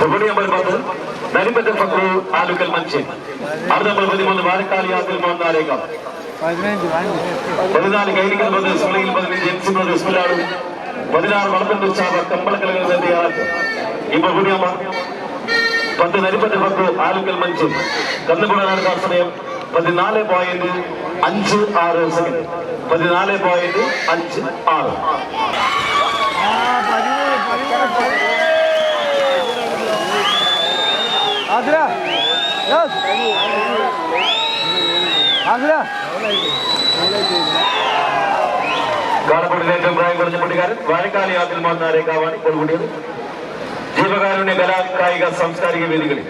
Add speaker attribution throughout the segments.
Speaker 1: തൊണ്ണൂറ്റി നമ്പർ പത്ത് നരിമ്പറ്റ ഫക്രു ആലുക്കൽ മഞ്ചേരി അടുത്ത നമ്പർ പതിമൂന്ന് വാഴക്കാലി ആദ്യം മൂന്നാലേക്കാം പതിനാല് കൈലിക്കൽ ബ്രദേഴ്സ് മുളയിൽ പതിനഞ്ച് ജെൻസി ബ്രദേഴ്സ് പില്ലാടും പതിനാറ് വളപ്പൻ ചാവ കമ്പളക്കലകൾ തയ്യാറാക്കും ഇപ്പൊ കുടിയമ്മ പത്ത് നരിപ്പറ്റ ഫക്രു ആലുക്കൽ മഞ്ചേരി കന്നുപുഴ നടക്കാൻ സമയം പതിനാല് പോയിന്റ് അഞ്ച് ആറ് സെക്കൻഡ് പതിനാല് പോയിന്റ് ఆగ్రా. ఆగ్రా. కాలపూడి దేశం రాయగూడజపూడి గారు. వారికాలి ఆదిల్మానారే కావాలి కొడుగుడేరు జీవగారుని గల కాయిక సంస్కారిక వేదికలు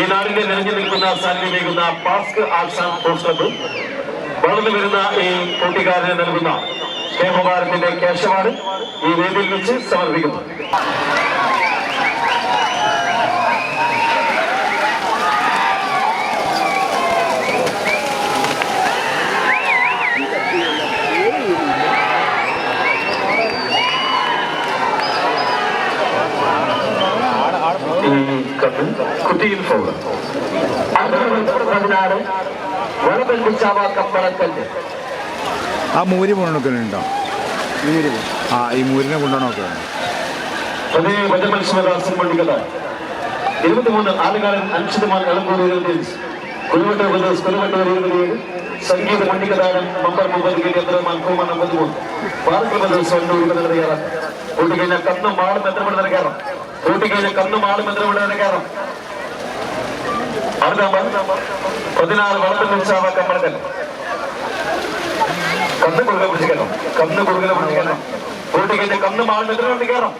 Speaker 1: ఈనాడిని నిలిచి నిలుకున్న సన్ని మీకున్న పాస్క్ ఆక్షన్ పోస్టులకు బదులు విరున్న ఈ పోటీగారిని నలుగున్నాం സ്നേഹഭാരത്തിന്റെ ക്യാഷമാണ് ഈ വേദിയിൽ വെച്ച് സമർപ്പിക്കുന്നത്. കുട്ടിയിൽ പതിനാറ് വളബന്ധിച്ചാവ കമ്പളക്കല്ല്
Speaker 2: ആ മൂരി കൊണ്ടുനോക്കലുണ്ടോ ആ ഈ മൂരിനെ
Speaker 1: പള്ളിക്കഥ ഇരുപത്തിമൂന്ന് കുരുവട്ട ബ്രദേഴ്സ് സംഗീത കൂമൺ അമ്പത്തിമൂന്ന് പാർക്ക് ബ്രദേഴ്സ് വണ്ടൂർ ഇരുപത് തയ്യാറാണ് കൂട്ടിക്കഴിഞ്ഞ കന്നും മാളും എത്രപ്പെടുന്ന കയറാം കൂട്ടിക്കഴിഞ്ഞ കന്നും മാളും എത്രപ്പെടുന്ന കയറാം അടുത്ത പതിനാറ് വളർത്തുന്ന ഉത്സാഹ കമ്മളക്കൽ കന്ന് കുറുകെ പിടിച്ചിക്കണം കന്ന് കുറുകെ പിടിച്ചിക്കണം കൂട്ടിക്കഴിഞ്ഞ കന്ന് മാൾ എത്രപ്പെടുന്ന കയറാം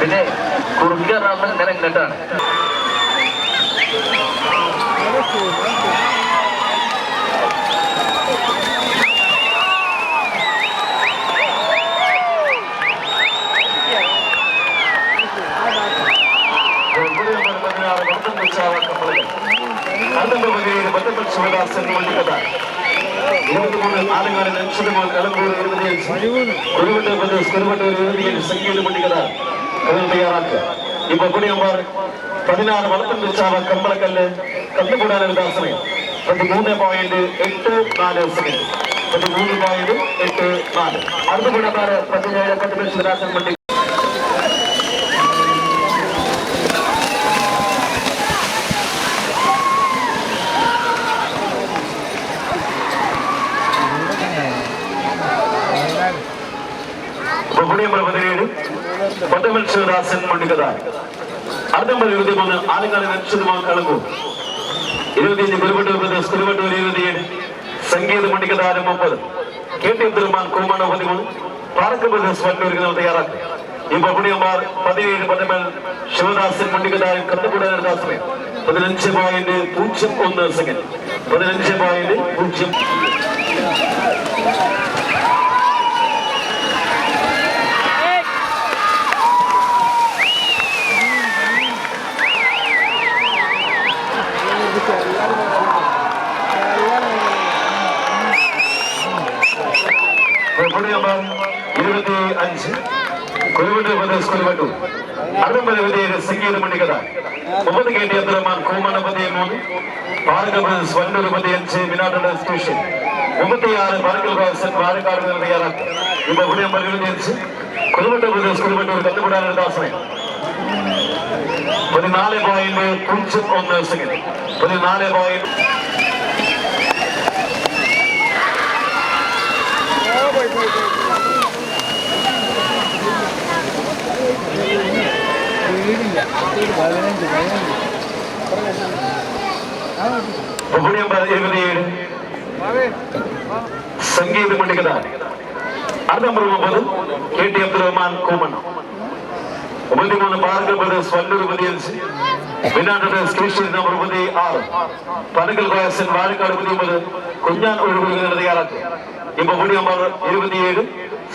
Speaker 1: പിന്നെ കുറുക്കറാണ് ഇങ്ങനെ ഇങ്ങോട്ടാണ്. പതിനാറ് വളർത്തൻ ചാവ കമ്പളക്കല്ല് കന്നുകൂടാനൊരു ദാസനയം പതിമൂന്ന് പോയിന്റ് എട്ട് നാല് സെക്കൻഡ് പതിമൂന്ന് പോയിന്റ് എട്ട് നാല് അടുത്ത ശിവദാസൻ മണ്ണി ബഹുണിയമ്പല പതിനേഴ് പട്ടമൽ ശിവദാസൻ മണ്ണിക്കഥ അടുത്തമ്പൽ ഇരുപത്തിമൂന്ന് ആലക്കാട് നക്ഷത്രമാ കളങ്കു ഇരുപത്തിയഞ്ച് കുരുവട്ടൂർ പ്രദേശ് സംഗീത മണ്ണിക്കതാരം മുപ്പത് കെ ടി അബ്ദുറഹ്മാൻ കുമാണ പതിമൂന്ന് പാറക്ക് പ്രദേശ് വണ്ടൂരിക്കുന്നത് തയ്യാറാക്കി. ഈ ബഹുണിയന്മാർ പതിനേഴ് പട്ടമൽ ശിവദാസൻ കന്നുകൂടാൻ ദാസമയം പതിനഞ്ച് പോയിന്റ് പൂജ്യം ഒന്ന് സെക്കൻഡ് പതിനഞ്ച് പോയിന്റ് പൂജ്യം കുടിയമ്പം ഇരുപത്തി അഞ്ച് കുരുവട്ടൂർ പ്രദേശ് കുരുവട്ടൂർ അറുപത് വിധേയര് സംഗീത മണ്ണിക്കഥ മുപ്പത് കെ ടി അബ്ദുറഹ്മാൻ കൂമണ പതിമൂന്ന് പാലക്ക പ്രദേശ് വണ്ടൂർ പതിയഞ്ച് മിനാട്ട സ്റ്റേഷൻ മുപ്പത്തിയാറ് പാലക്കൽ പ്രദേശൻ പാലക്കാട് നിന്ന് തയ്യാറാക്കി ഇപ്പൊ കുടിയമ്പം ഇരുപത്തിയഞ്ച് കുരുവട്ടൂർ പ്രദേശ് കുരുവട്ടൂർ കന്നുകൂടാനൊരു ദാസനയം പതിനാല് പോയിന്റ് പൂജ്യം ഒന്ന് സെക്കൻഡ് പതിനാല് പോയിന്റ് ബഹുണിയമ്പ ഇരുപത്തിയേഴ് സംഗീത മണ്ഡികത അടുത്ത നമ്പർ മുപ്പത് കെ ടി അബ്ദുറഹ്മാൻ കൂമണ്ണ മുപ്പത്തിമൂന്ന് പാർക്കൽ പ്രദേശ് വല്ലൂർ പതിയഞ്ച് വിനാട്ട സ്റ്റേഷൻ നമ്പർ മുപ്പത്തി ആറ്. പനക്കൽ പ്രദേശൻ വാഴക്കാട് പതിയൊമ്പത് കുഞ്ഞാൻ ഒഴിവുകൾ തയ്യാറാക്കി. ഇപ്പൊ നമ്പർ ഇരുപത്തിയേഴ്.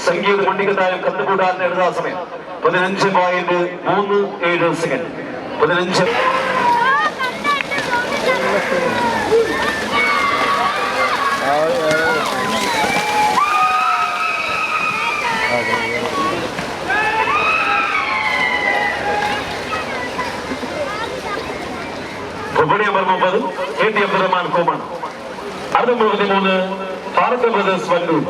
Speaker 1: സംഗീത മണ്ഡികതാരം കണ്ടുകൂടാൻ എഴുതാ സമയം. പതിനഞ്ച് പോയിന്റ് മൂന്ന് ഏഴ് സെക്കൻഡ് പതിനഞ്ച് കബഡി നമ്പർ മുപ്പത്. കെ ടി അബ്ദുറഹ്മാൻ കോമാണ് അടുത്ത മുപ്പത്തിമൂന്ന് ഫാറൂഖ് ബ്രദേഴ്സ് വല്ലൂർ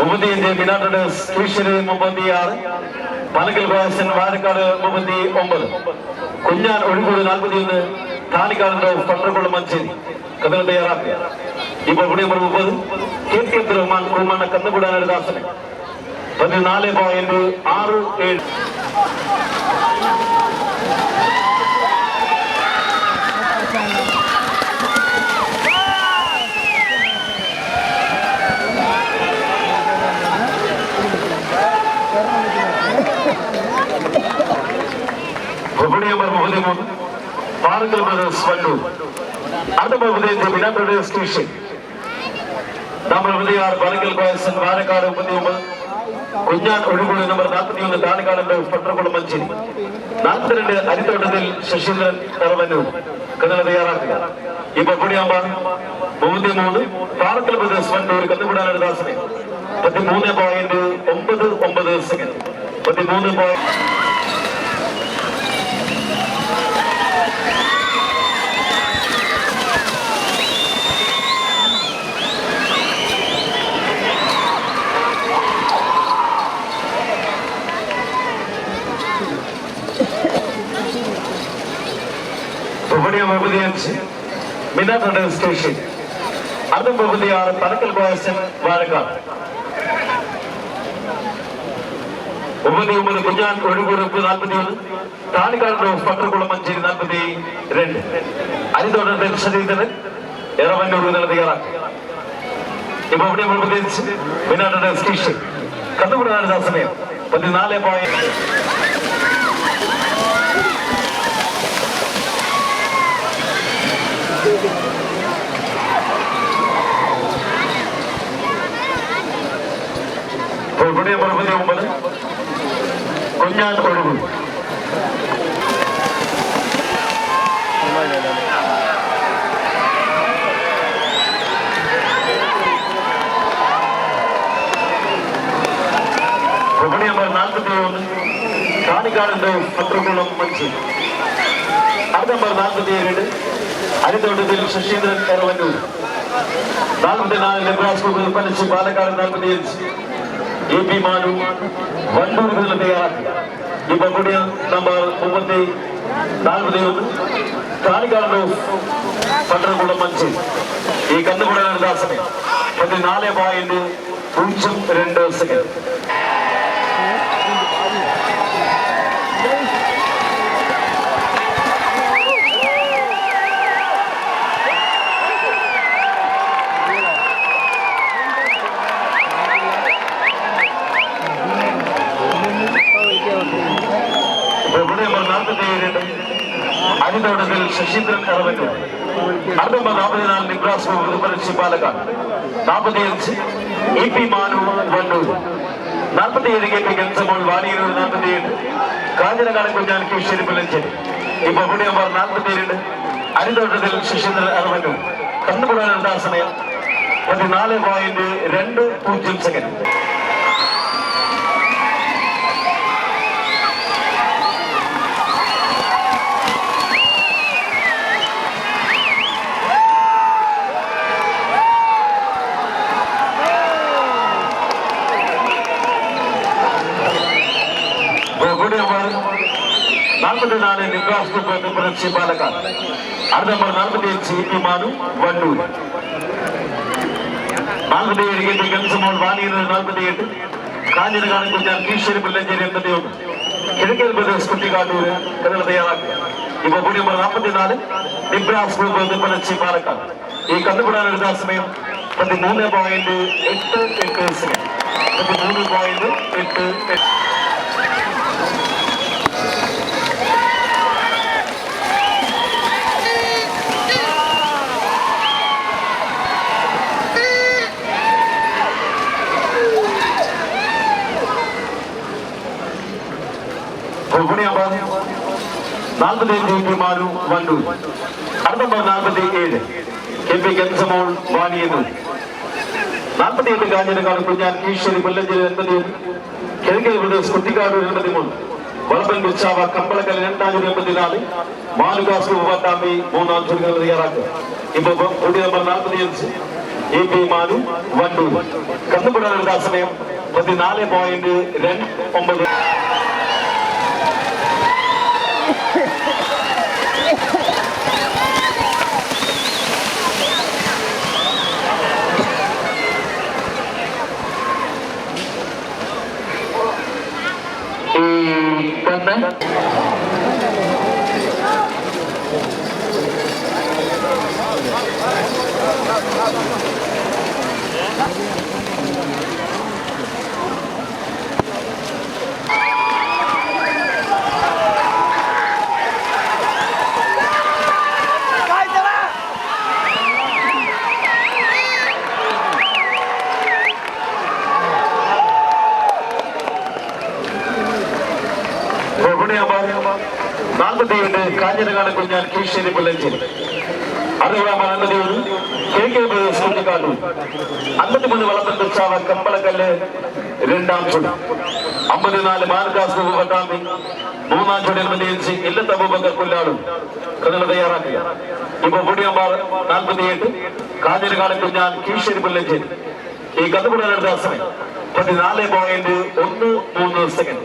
Speaker 1: മുപ്പത്തിയഞ്ച് ബിനാ ബ്രദേഴ്സ് കീശ്വരി മുപ്പത്തിയാറ് പനക്കൽ ബാസൻ വാരക്കാട് മുപ്പത്തി ഒമ്പത് കുഞ്ഞാൻ ഒഴുകൂട് നാൽപ്പത്തിയൊന്ന് താലിക്കാട് പന്ത്രക്കുളം മഞ്ചേരി കഥകൾ തയ്യാറാക്കുക ഇപ്പോൾ ഇവിടെ നമ്പർ മുപ്പത് കെ ടി അബ്ദുറഹ്മാൻ കോമാണ് കന്നുകൂടാൻ ദാസന് പതിനാല് പോയിന്റ് ആറ് ഏഴ് മുപ്പത്തിമൂന്ന് പാറക്കൽ ബ്രദേഴ്സ് വല്ലൂർ. മുപ്പത്തിയഞ്ച് ബിനാ ബ്രദേഴ്സ് സ്റ്റേഷൻ. നമ്പർ മുപ്പത്തിയാറ് പാറക്കൽ ബോയ്സൺ വാരക്കാട് മുപ്പത്തിയൊമ്പത് കുഞ്ഞാൻ ഒഴുകുഴി നമ്പർ നാൽപ്പത്തിയൊന്ന് താണിക്കാടിന്റെ പട്ടണക്കുളം മഞ്ചേരി. നാൽപ്പത്തിരണ്ട് അരിത്തോട്ടത്തിൽ ശശീന്ദ്രൻ കറവന്നൂർ കഥകൾ തയ്യാറാക്കുക. ഇപ്പൊ കൂടിയാകുമ്പോൾ മൂന്ന് പാറക്കൽ ബ്രദേഴ്സ് വണ്ടൂർ കന്നുകൂടാനൊരു ദാസനെ. പത്തിമൂന്ന് പോയിന്റ് ഒമ്പത് ഒമ്പത് സെക്കൻഡ് പത്തിമൂന്ന് പോയിന്റ് മുപ്പത്തി മുപ്പത്തിയഞ്ച് മിനാത്തട സ്റ്റേഷൻ. അത് മുപ്പത്തിയാറ് പനക്കൽ ബോയസൻ വാഴക്കാട്. മുപ്പത്തി ഒമ്പത് കുഞ്ഞാൻ ഒഴുകുറുപ്പ് നാൽപ്പത്തി ഒന്ന് താണിക്കാട് റോസ് പട്ടർക്കുളം മഞ്ചേരി നാൽപ്പത്തി രണ്ട്. ശരീരത്തിന് എറവന്നൂർ നില തയ്യാറാക്കി. ഇപ്പൊ ഇവിടെ മുപ്പത്തിയഞ്ച് മിനാത്തട സ്റ്റേഷൻ. കന്നുകൂടാൻ സമയം പതിനാല് പോയിന്റ് ഇവിടെ മുപ്പത്തി ഒമ്പത് കുഞ്ഞാൻ ഒഴുകു ഇവിടെ നമ്പർ നാൽപ്പത്തി ഒന്ന് കാണിക്കാടിന്റെ പത്രക്കുളം മഞ്ചി അടുത്ത നമ്പർ നാൽപ്പത്തി ഏഴ് അരിത്തോട്ടത്തിൽ ശശീന്ദ്രൻ എറവന്നൂർ നാൽപ്പത്തിനാല് നെബ്രാസ്കോ പലിച്ച് പാലക്കാട് നാൽപ്പത്തിയഞ്ച് എ പി മാനു വണ്ടൂർ മുതൽ തയ്യാറാക്കി ഇപ്പൊ കൂടിയ നമ്പർ മുപ്പത്തി നാൽപ്പത്തി ഒന്ന് കാണിക്കാട് പട്ടണക്കുളം മഞ്ച് ഈ കന്നുകുടലാണ് ദാസനെ പതിനാല് പോയിന്റ് പൂജ്യം രണ്ട് സെക്കൻഡ് ഇവിടെ നമ്പർ നാൽപ്പത്തി ഏഴ് അരിതോട്ടത്തിൽ ശശീന്ദ്രൻ കറവന്നൂർ അടുത്ത നാൽപ്പതിനാല് നിബ്രാസ് പുതുപ്പരച്ചി പാലക്കാട്. നാൽപ്പത്തിയഞ്ച് ഇ പി മാനു വണ്ടൂർ. നാൽപ്പത്തിയേഴ് കെ പി കെൻസമോൾ വാണിയൂർ നാൽപ്പത്തിയേഴ്. കാഞ്ഞിരക്കാട് കുഞ്ഞാൻ കീശ്ശേരി പുലഞ്ചേരി ഇപ്പൊ ഇവിടെ നമ്പർ നാൽപ്പത്തിയേഴ് അരിതോട്ടത്തിൽ ശശീന്ദ്രൻ അറവന്നൂർ രണ്ടാം സമയം. പതിനാല് പോയിന്റ് രണ്ട് പൂജ്യം സെക്കൻഡ് കൂടി നമ്പർ നാൽപ്പത്തിനാല് നിബ്രാസ് പുരക്ഷി പാലക്കാട് അടുത്ത നമ്പർ നാൽപ്പത്തിയഞ്ച് ഇ പി മാനു വണ്ടൂർ നാൽപ്പത്തിയേഴ് കെ ടി കൻസമോൾ വാണിയൂർ നാൽപ്പത്തിയെട്ട് കാഞ്ഞിരകാട് കുഞ്ഞാൻ കീശ്വരി പുല്ലഞ്ചേരി എൺപത്തി ഒന്ന് കിഴക്കൽ പ്രദേശ് കുട്ടിക്കാട്ടൂർ കഥകൾ തയ്യാറാക്കി ഇപ്പൊ കൂടി നമ്പർ നാൽപ്പത്തിനാല് നിബ്രാസ് പുരക്ഷി പാലക്കാട് ഈ കണ്ടുപിടാൻ എടുത്ത സമയം പതിമൂന്ന് പോയിന്റ് എട്ട് എട്ട് സെക്കൻഡ് പതിമൂന്ന് പോയിന്റ് എട്ട് എട്ട് കുണിയമ്പം നാൽപ്പത്തി പി മാനു വണ്ടൂർ. അടുത്ത നമ്പർ നാൽപ്പത്തി ഏഴ്. കെ പി കൻസമോൾ നാൽപ്പത്തി എട്ട് കാഞ്ഞിരക്കാട് കുഞ്ഞാൻ ഈശ്വരി പുല്ലഞ്ചേരി എൺപത്തിയൊന്ന് കിഴക്കേ പ്രദേശ് കുട്ടിക്കാട് എൺപത്തിമൂന്ന്. വളപ്പൻ ഉത്സാവ കമ്പളക്കൽ രണ്ടായിരത്തി എൺപത്തിനാല്. മാലുകാസ് പത്താമ്പി മൂന്നാം ചുരുക്കങ്ങൾ തയ്യാറാക്കുക. ഇപ്പൊ കുടി നമ്പർ നാൽപ്പത്തിയഞ്ച്. A P Manu Wandoor. കന്നുപുടാനുള്ള സമയം പതിനാല് പോയിന്റ് രണ്ട് ഒമ്പത്. ഈ കണ്ണ് നാൽപ്പത്തിയെട്ട് കാഞ്ഞിരക്കാട് കുഞ്ഞാൻ കീഴ്ശ്ശേരി പുല്ലഞ്ചേരി അറുപതാം അൻപത്തിയൊന്ന് കെ കെ പ്രദേശ് കുഞ്ഞിക്കാട്ടൂർ അൻപത്തിമൂന്ന് വളപ്പൻ തുച്ചാവ കമ്പളക്കല്ല് രണ്ടാം ചുടി. അമ്പത്തിനാല് മാർക്കാസ് പട്ടാമ്പി മൂന്നാം ചുടി അനുബന്ധിച്ച് ഇല്ലത്തെ അബൂബക്കർ പുല്ലാടും കഥകൾ തയ്യാറാക്കുക ഇപ്പൊ പുടിയമ്പാർ നാൽപ്പത്തിയെട്ട് കാഞ്ഞിരക്കാട് കുഞ്ഞാൽ കീഴ്ശ്ശേരി പുല്ലഞ്ചേരി ഈ കഥകുടാനെടുത്ത സമയം പതിനാല് പോയിന്റ് ഒന്ന് മൂന്ന് സെക്കൻഡ്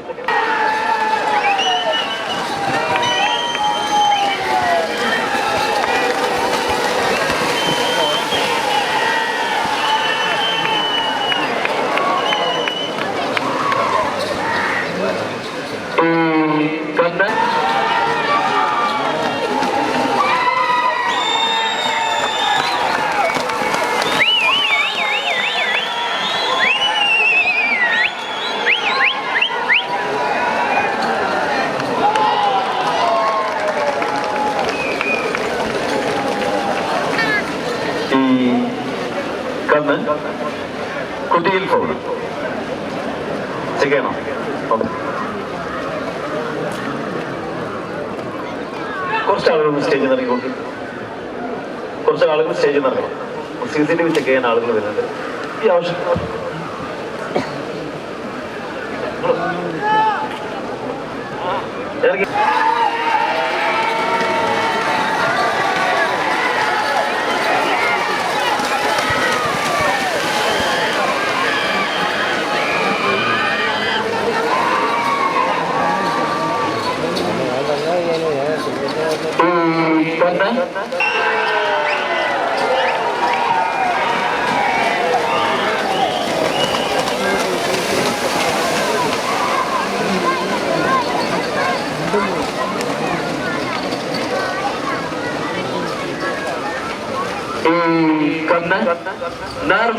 Speaker 1: കണ്ണ് കുട്ടിയിൽ പോകണം ചെയ്യണം കുറച്ച് ആളുകൾ സ്റ്റേജിൽ നിന്ന് ഇറങ്ങിക്കൊണ്ട് കുറച്ച് ആളുകൾ സ്റ്റേജിൽ നിന്ന് ഇറങ്ങണം. C C T V check ചെയ്യാൻ ആളുകൾ വരുന്നുണ്ട്. ഈ ആവശ്യം dar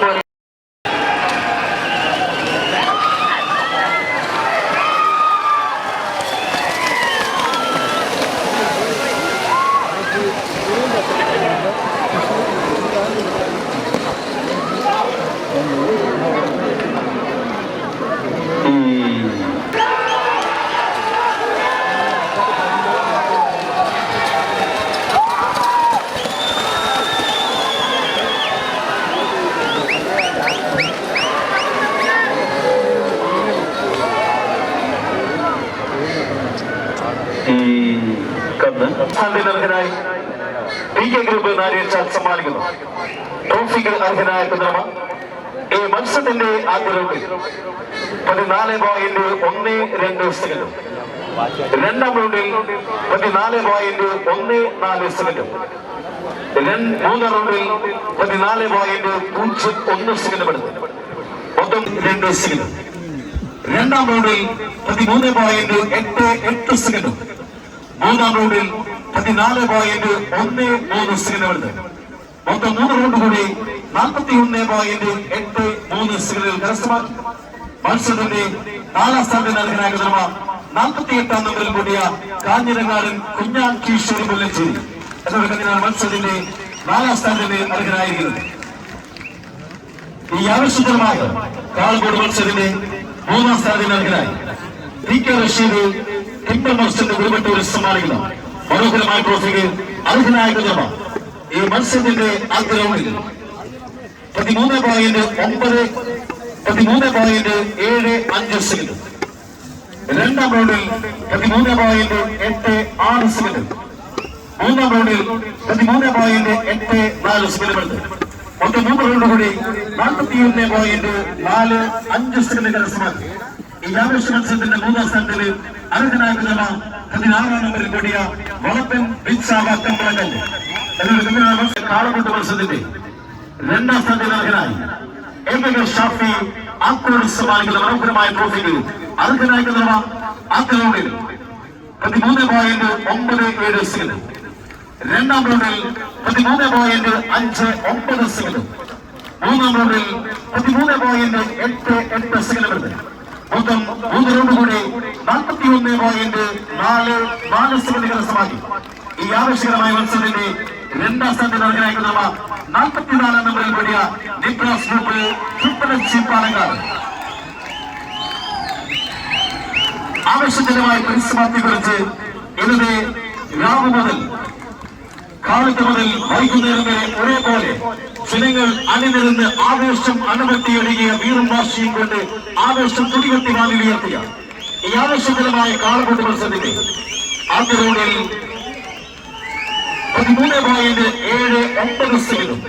Speaker 1: ഈ കന്ന് അർഹനായി പി കെ ഗ്രൂപ്പ് നാരിയച്ചാൽ സമ്മാനിക്കുന്നു. ട്രോഫിക്ക് അർഹനായ പിന്തുണ ഈ മത്സരത്തിന്റെ ആദ്യ റൗണ്ടിൽ പതിനാല് പോയിന്റ് ഒന്ന് രണ്ട് സെക്കൻഡും. രണ്ടാം റൗണ്ടിൽ പതിനാല് പോയിന്റ് ഒന്ന് നാല് സെക്കൻഡും. മൂന്നാം റൗണ്ടിൽ പതിനാല് പോയിന്റ് പൂജ്യം ഒന്ന് സെക്കൻഡും എടുത്തു. മൊത്തം രണ്ട് സെക്കൻഡ്. രണ്ടാം റൗണ്ടിൽ പതിമൂന്ന് പോയിന്റ് എട്ട് എട്ട് സെക്കൻഡും മൂന്നാം റൗണ്ടിൽ പതിനാല് പോയിന്റ് ഒന്ന് മൂന്ന് സെക്കൻഡ് എടുത്ത് മൊത്തം മൂന്ന് റൗണ്ട് കൂടി നാൽപ്പത്തി ഒന്ന് പോയിന്റ് എട്ട് മൂന്ന് സെക്കൻഡിൽ കരസ്ഥമാക്കി മത്സരത്തിന്റെ നാലാം സ്ഥാനത്തിന് നൽകാനാകുന്ന നാൽപ്പത്തി എട്ടാം നമ്പറിൽ കൂടിയ കാഞ്ഞിരങ്ങാടൻ കുഞ്ഞാൻ കീശ്വരി മുല്ലഞ്ചേരി. എന്നൊരു കഞ്ഞാണ് മത്സരത്തിന്റെ നാലാം സ്ഥാനത്തിന് അർഹനായിരിക്കുന്നത് ഈ ആവശ്യകരമായ കാൽകോട് മത്സരത്തിന്റെ മൂന്നാം അർഹനായി പി കെ റഷീദ് ടിമ്പർ മത്സരത്തിന്റെ കുടുംബത്തോട് സമ്മാനിക്കുന്ന. മനോഹരമായ ട്രോഫിക്ക് അർഹനായ കുഞ്ഞമ്മ ഈ മത്സരത്തിന്റെ ആദ്യ റൗണ്ടിൽ പതിമൂന്ന് പോയിന്റ് ഒമ്പത് പതിമൂന്ന് പോയിന്റ് ഏഴ് അഞ്ച് സെക്കൻഡ് രണ്ടാം റൗണ്ടിൽ പതിമൂന്ന് പോയിന്റ് എട്ട് ആറ് സെക്കൻഡ് മൂന്നാം റൗണ്ടിൽ പതിമൂന്ന് പോയിന്റ് എട്ട് നാല് സെക്കൻഡ് എടുത്ത് മൊത്തം മൂന്ന് റൗണ്ട് കൂടി നാൽപ്പത്തിയൊന്ന് പോയിന്റ് നാല് അഞ്ച് സെക്കൻഡ് ഈ ആവേശ മത്സരത്തിന്റെ മൂന്നാം സ്ഥാനത്തിൽ അർഹനാകുന്ന പതിനാറാം നമ്പറിൽ കൂടിയ വളപ്പൻ ബിച്ചാവാക്കമ്പളങ്ങൾ കാളമുട്ട് മത്സരത്തിന്റെ രണ്ടാം സ്ഥാനത്തിൽ അർഹനായി എം ഷാഫി ആക്കോട് അർഹനാകുന്ന ആദ്യ റൗണ്ടിൽ പതിമൂന്ന് പോയിന്റ് ഒമ്പത് ഏഴ് സെക്കൻഡ്. രണ്ടാം റൗണ്ടിൽ പതിമൂന്ന് പോയിന്റ് അഞ്ച് ഒമ്പത് സെക്കൻഡ് മൂന്നാം റൗണ്ടിൽ പതിമൂന്ന് പോയിന്റ് എട്ട് എട്ട് സെക്കൻഡ് മൊത്തം മൂന്ന് റൗണ്ട് കൂടി നാൽപ്പത്തി ഒന്ന് പോയിന്റ് നാല് നാല് സെക്കൻഡ് കരസ്ഥമാക്കി. ഈ ആവശ്യകരമായ മത്സരത്തിന്റെ രണ്ടാം സ്ഥാനത്തിൽ അർഹനായിരിക്കുന്ന നാൽപ്പത്തിനാലാം നമ്പറിൽ കൂടിയ Nibras group triple H Palakkad ആവശ്യജനമായ പരിസമാപ്തിയെക്കുറിച്ച് ഇന്നത്തെ രാവ് മുതൽ കാലത്ത് മുതൽ വൈകുന്നേരം വരെ ഒരേപോലെ. ജനങ്ങൾ അണിനിരുന്ന് ആവേശം അണുവെട്ടിയൊഴുകിയ വീറും വാശിയും കൊണ്ട് ആവേശം കുടികത്തി വാങ്ങി ഉയർത്തിയ ഈ ആവേശകരമായ കാളക്കൂട്ട് മത്സരത്തിന്റെ ആദ്യ റൗണ്ടിൽ പതിമൂന്ന് പോയിന്റ് ഏഴ് ഒമ്പത് സെക്കൻഡും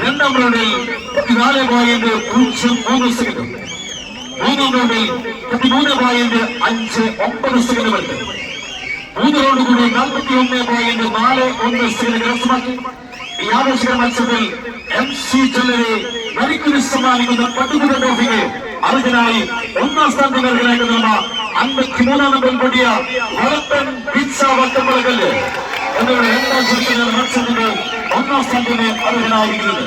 Speaker 1: രണ്ടാം റൗണ്ടിൽ പതിനാല് പോയിന്റ് പൂജ്യം മൂന്ന് സെക്കൻഡും മൂന്നാം റൗണ്ടിൽ പതിമൂന്ന് പോയിന്റ് അഞ്ച് ഒമ്പത് സെക്കൻഡ് വരെ മൂന്ന് റൗണ്ട് കൂടി നാൽപ്പത്തി ഒന്ന് പോയിന്റ് നാല് ഒന്ന് സെക്കൻഡ് കരസ്ഥമാക്കി ഈ ആവേശകര മത്സരത്തിൽ എം സി ചെല്ലരെ നരിക്കുരി സമ്മാനിക്കുന്ന പട്ടുകുട ട്രോഫിക്ക് അർഹനായി ഒന്നാം സ്ഥാനത്ത് നൽകുന്ന അൻപത്തി മൂന്നാം നമ്പർ കൂടിയ വളപ്പൻ പിച്ച വട്ടമ്പളക്കല്ല് എന്നിവരുടെ രണ്ടാം ചുരുക്കുന്ന മത്സരത്തിന്റെ ഒന്നാം സ്ഥാനത്തിന് അർഹനായിരിക്കുന്നത്.